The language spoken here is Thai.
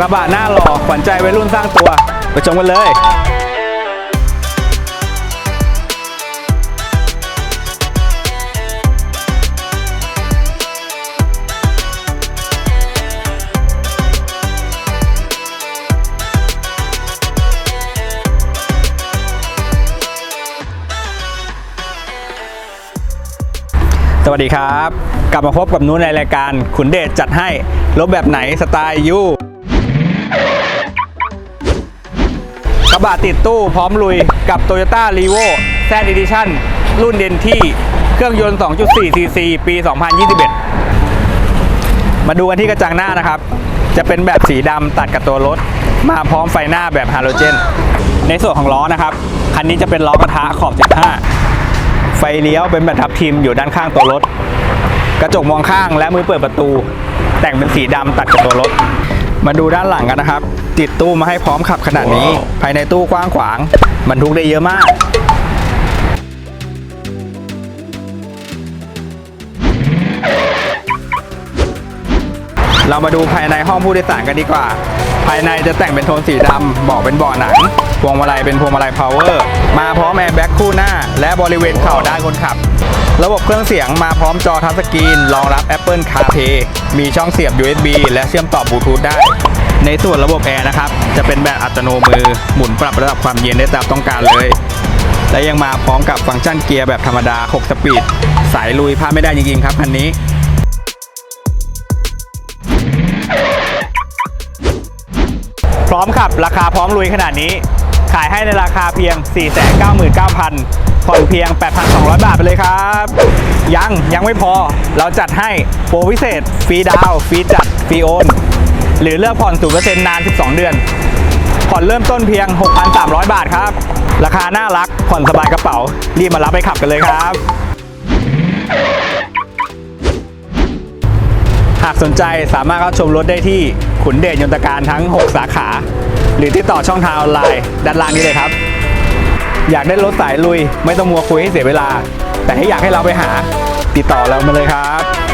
กระบะหน้าหล่อขวัญใจวัยรุ่นสร้างตัวไปชมกันเลยสวัสดีครับ กลับมาพบกับนู้นในรายการขุนเดชจัดให้ รถแบบไหนสไตล์ยู กระบะติดตู้พร้อมลุยกับ Toyota r e v o Z Edition รุ่นเดนที่เครื่องยนต์ 2.4 cc ปี 2021 มาดูกันที่กระจังหน้านะครับ จะเป็นแบบสีดำตัดกับตัวรถ มาพร้อมไฟหน้าแบบฮาโลเจน ในส่วนของล้อนะครับ คันนี้จะเป็นล้อกระทะขอบ15ไฟเลี้ยวเป็นแบบทับทิมอยู่ด้านข้างตัวรถ กระจกมองข้างและมือเปิดประตู แต่งเป็นสีดำตัดกับตัวรถ มาดูด้านหลังกันนะครับ ติดตู้มาให้พร้อมขับขนาดนี้ ภายในตู้กว้างขวางบรรทุกได้เยอะมาก เรามาดูภายในห้องผู้โดยสารกันดีกว่า ภายในจะแต่งเป็นโทนสีดำเบาะเป็นเบาะหนัง พวงมาลัยเป็นพวงมาลัยพาวเวอร์ มาพร้อมแอร์แบ็กคู่หน้า และบริเวณเข่าด้านคนขับ ระบบเครื่องเสียงมาพร้อมจอทัชสกรีนรองรับ Apple CarPlay มีช่องเสียบ USB และเชื่อมต่อบลูทูธได้ ในส่วนระบบแอร์นะครับ จะเป็นแบบอัตโนมือ หมุนปรับระดับความเย็นได้ตามต้องการเลย และยังมาพร้อมกับฟังก์ชันเกียร์แบบธรรมดา 6 สปีด สายลุยพลาดไม่ได้จริงๆครับคันนี้พร้อมขับราคาพร้อมลุยขนาดนี้ ขายให้ในราคาเพียง 499,000 ผ่อนเพียง 8,200 บาทไปเลยครับ ยังยังไม่พอเราจัดให้โปรพิเศษ ฟรีดาวฟรีจัด ฟรีโอน หรือเลือกผ่อน 0%นาน 12 เดือน ผ่อนเริ่มต้นเพียง 6,300 บาทครับ ราคาน่ารักผ่อนสบายกระเป๋า รีบมารับไปขับกันเลยครับหากสนใจสามารถเข้าชมรถได้ที่ขุนเดชยนตการทั้ง 6 สาขา หรือติดต่อช่องทางออนไลน์ด้านล่างนี้เลยครับ อยากได้รถสายลุย ไม่ต้องมัวคุยให้เสียเวลา แต่ถ้าอยากให้เราไปหา ติดต่อเรามาเลยครับ